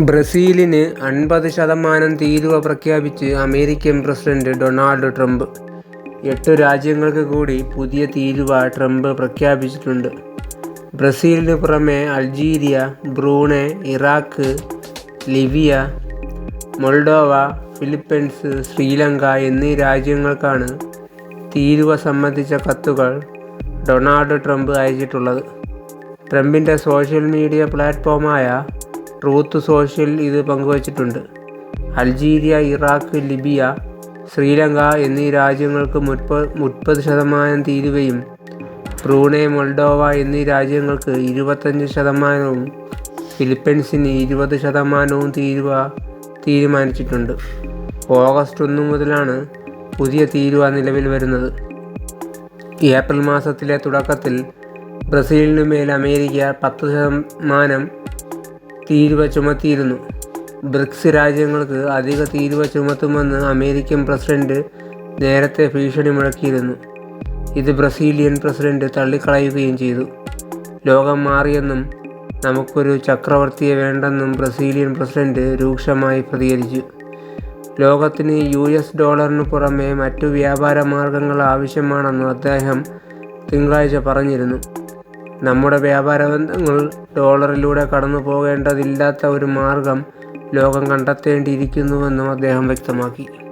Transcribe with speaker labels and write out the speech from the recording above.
Speaker 1: ബ്രസീലിന് അൻപത് ശതമാനം തീരുവ പ്രഖ്യാപിച്ച് അമേരിക്കൻ പ്രസിഡന്റ് ഡൊണാൾഡ് ട്രംപ്. എട്ട് രാജ്യങ്ങൾക്ക് കൂടി പുതിയ തീരുവ ട്രംപ് പ്രഖ്യാപിച്ചിട്ടുണ്ട്. ബ്രസീലിന് പുറമെ Algeria Brunei Iraq Libya Moldova Philippines Sri Lanka എന്നീ രാജ്യങ്ങൾക്കാണ് തീരുവ സംബന്ധിച്ച കത്തുകൾ ഡൊണാൾഡ് ട്രംപ് അയച്ചിട്ടുള്ളത്. ട്രംപിന്റെ സോഷ്യൽ മീഡിയ പ്ലാറ്റ്ഫോമായ ട്രൂത്ത് സോഷ്യൽ ഇത് പങ്കുവച്ചിട്ടുണ്ട്. അൾജീരിയ ഇറാഖ് ലിബിയ ശ്രീലങ്ക എന്നീ രാജ്യങ്ങൾക്ക് മുപ്പത് മുപ്പത് ശതമാനം തീരുവയും ബ്രൂണെ മൊൾഡോവ എന്നീ രാജ്യങ്ങൾക്ക് ഇരുപത്തഞ്ച് ശതമാനവും ഫിലിപ്പൈൻസിന് ഇരുപത് ശതമാനവും തീരുവ തീരുമാനിച്ചിട്ടുണ്ട്. ഓഗസ്റ്റ് ഒന്ന് മുതലാണ് പുതിയ തീരുവ നിലവിൽ വരുന്നത്. ഏപ്രിൽ മാസത്തിലെ തുടക്കത്തിൽ ബ്രസീലിനു മേൽ അമേരിക്ക പത്ത് ശതമാനം തീരുവ ചുമത്തിയിരുന്നു. ബ്രിക്സ് രാജ്യങ്ങൾക്ക് അധിക തീരുവ ചുമത്തുമെന്ന് അമേരിക്കൻ പ്രസിഡന്റ് നേരത്തെ ഭീഷണി മുഴക്കിയിരുന്നു. ഇത് ബ്രസീലിയൻ പ്രസിഡന്റ് തള്ളിക്കളയുകയും ചെയ്തു. ലോകം മാറിയെന്നും നമുക്കൊരു ചക്രവർത്തിയെ വേണ്ടെന്നും ബ്രസീലിയൻ പ്രസിഡന്റ് രൂക്ഷമായി പ്രതികരിച്ചു. ലോകത്തിന് യു എസ് ഡോളറിന് പുറമെ മറ്റു വ്യാപാര മാർഗങ്ങൾ ആവശ്യമാണെന്ന് അദ്ദേഹം തിങ്കളാഴ്ച പറഞ്ഞിരുന്നു. നമ്മുടെ വ്യാപാര ബന്ധങ്ങൾ ഡോളറിലൂടെ കടന്നു പോകേണ്ടതില്ലാത്ത ഒരു മാർഗം ലോകം കണ്ടെത്തേണ്ടിയിരിക്കുന്നുവെന്നും അദ്ദേഹം വ്യക്തമാക്കി.